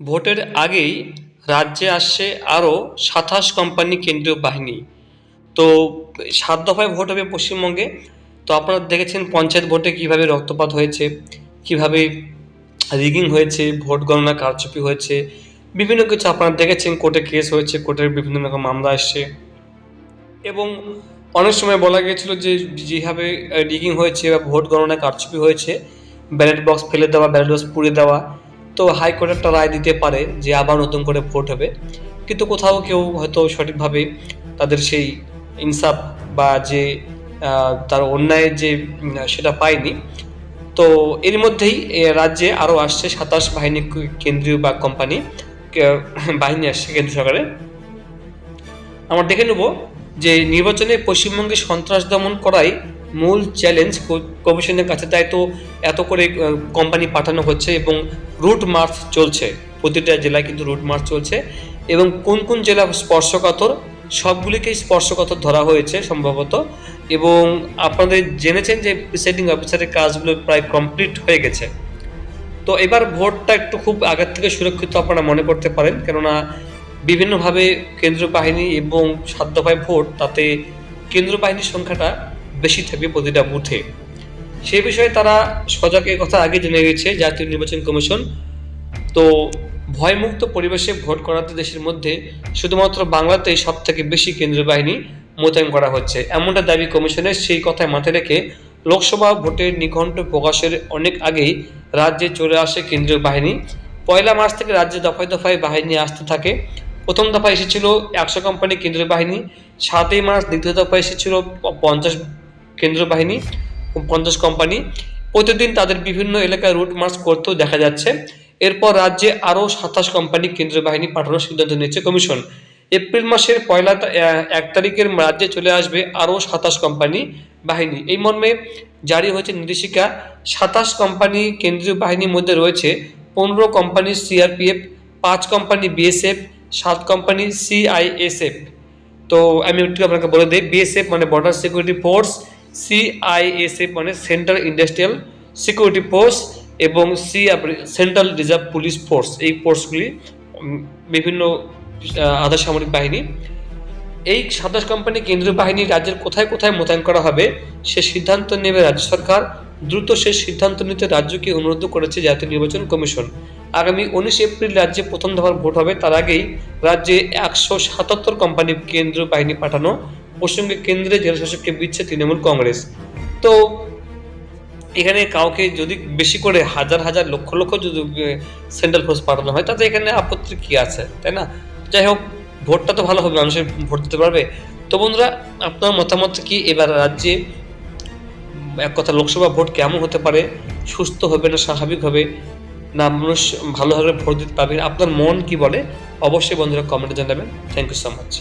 ভোটের আগেই রাজ্যে আসছে আরও সাতাশ কোম্পানি কেন্দ্রীয় বাহিনী। তো সাত দফায় ভোট হবে পশ্চিমবঙ্গে। তো আপনারা দেখেছেন পঞ্চায়েত ভোটে কীভাবে রক্তপাত হয়েছে, কীভাবে রিগিং হয়েছে, ভোট গণনা কারচুপি হয়েছে, বিভিন্ন কিছু আপনারা দেখেছেন, কোর্টে কেস হয়েছে, কোর্টের বিভিন্ন রকম মামলা আসছে। এবং অনেক সময় বলা গিয়েছিল যে যেভাবে রিগিং হয়েছে বা ভোট গণনা কারচুপি হয়েছে ব্যালট বক্স ফেলে দেওয়া ব্যালট বক্স পুড়ে দেওয়া তো হাইকোর্ট একটা রায় দিতে পারে যে আবার নতুন করে ভোট হবে। কিন্তু কোথাও কেউ হয়তো সঠিকভাবে তাদের সেই ইনসাফ বা যে তার অন্যায়ের যে সেটা পায়নি। তো এর মধ্যেই রাজ্যে আরও আসছে সাতাশ বাহিনী কেন্দ্রীয় বা কোম্পানি বাহিনী আসছে কেন্দ্র সরকারের। আমরা দেখে নেব যে নির্বাচনে পশ্চিমবঙ্গে সন্ত্রাস দমন করাই মূল চ্যালেঞ্জ কমিশনের কাছে, তাই তো এত করে কোম্পানি পাঠানো হচ্ছে এবং রুট মার্চ চলছে। প্রতিটা জেলায় কিন্তু রুট মার্চ চলছে এবং কোন কোন জেলা স্পর্শকাতর, সবগুলিকেই স্পর্শকাতর ধরা হয়েছে সম্ভবত এবং আপনাদের জেনেছেন যে প্রিসাইডিং অফিসারের কাজগুলো প্রায় কমপ্লিট হয়ে গেছে। তো এবার ভোটটা একটু খুব আগের থেকে সুরক্ষিত আপনারা মনে করতে পারেন, কেননা বিভিন্নভাবে কেন্দ্র বাহিনী এবং সাত দফায় ভোট, তাতে কেন্দ্র বাহিনীর সংখ্যাটা বেশি থাকবে প্রতিটা বুথে সেই বিষয়ে তারা সজাগের কথা আগে জেনে গেছে, জাতীয় নির্বাচন কমিশন। তো ভয়মুক্ত পরিবেশে ভোট করাতে দেশের মধ্যে শুধুমাত্র বাংলাতেই সব থেকে বেশি কেন্দ্রীয় বাহিনী মোতায়েন করা হচ্ছে। এমনটা দাবি কমিশনের সেই কথায় মাথায় রেখে লোকসভা ভোটের নিঘণ্ট প্রকাশের অনেক আগেই রাজ্যে চলে আসে কেন্দ্রীয় বাহিনী। পয়লা মার্চ থেকে রাজ্যে দফায় দফায় বাহিনী আসতে থাকে। প্রথম দফায় এসেছিল একশো কোম্পানি কেন্দ্রীয় বাহিনী, সাতই মার্চ দ্বিতীয় দফায় এসেছিল পঞ্চাশ কেন্দ্রীয় বাহিনী, পঞ্চাশ কোম্পানি প্রতিদিন তাদের বিভিন্ন এলাকায় রুট মার্চ করতেও দেখা যাচ্ছে। এরপর রাজ্যে আরও সাতাশ কোম্পানি কেন্দ্রীয় বাহিনী পাঠানোর সিদ্ধান্ত নিয়েছে কমিশন এপ্রিল মাসের পয়লা এক তারিখের রাজ্যে চলে আসবে আরও সাতাশ কোম্পানি বাহিনী। এই মর্মে জারি হয়েছে নির্দেশিকা, সাতাশ কোম্পানি কেন্দ্রীয় বাহিনীর মধ্যে রয়েছে পনেরো কোম্পানি সিআরপিএফ পাঁচ কোম্পানি বিএসএফ সাত কোম্পানি সিআইএসএফ তো আমি একটু আপনাকে বলে দিই বিএসএফ মানে বর্ডার সিকিউরিটি ফোর্স সিআইএসএফ মানে সেন্ট্রাল ইন্ডাস্ট্রিয়াল সিকিউরিটি ফোর্স এবং C central reserve police force এই ফোর্সগুলি বিভিন্ন আধা সামরিক বাহিনী। এই সাতাশ কোম্পানি কেন্দ্রীয় বাহিনী রাজ্যের কোথায় কোথায় মোতায়েন করা হবে, সে সিদ্ধান্ত নেবে রাজ্য সরকার। দ্রুত সে সিদ্ধান্ত নিতে রাজ্যকে অনুরোধ করেছে জাতীয় নির্বাচন কমিশন। আগামী উনিশ এপ্রিল রাজ্যে প্রথম দফার ভোট হবে। তার আগেই রাজ্যে একশো সাতাত্তর কোম্পানি কেন্দ্রীয় বাহিনী পাঠানো প্রসঙ্গে কেন্দ্রের জেলাশাসককে দিচ্ছে তৃণমূল কংগ্রেস। তো এখানে কাউকে যদি বেশি করে হাজার হাজার, লক্ষ লক্ষ যদি সেন্ট্রাল ফোর্স পাঠানো হয়, তাতে এখানে আপত্তি কি আছে, তাই না? যাই হোক, ভোটটা তো ভালো হবে, মানুষের ভোট দিতে পারবে। তো বন্ধুরা, আপনার মতামত কি? এবার রাজ্যে এক কথা লোকসভা ভোট কেমন হতে পারে? সুস্থ হবে না স্বাভাবিক হবে? না মানুষ ভালোভাবে ভোট দিতে পারবে? আপনার মন কি বলে? অবশ্যই বন্ধুরা কমেন্টে জানাবেন। Thank you so much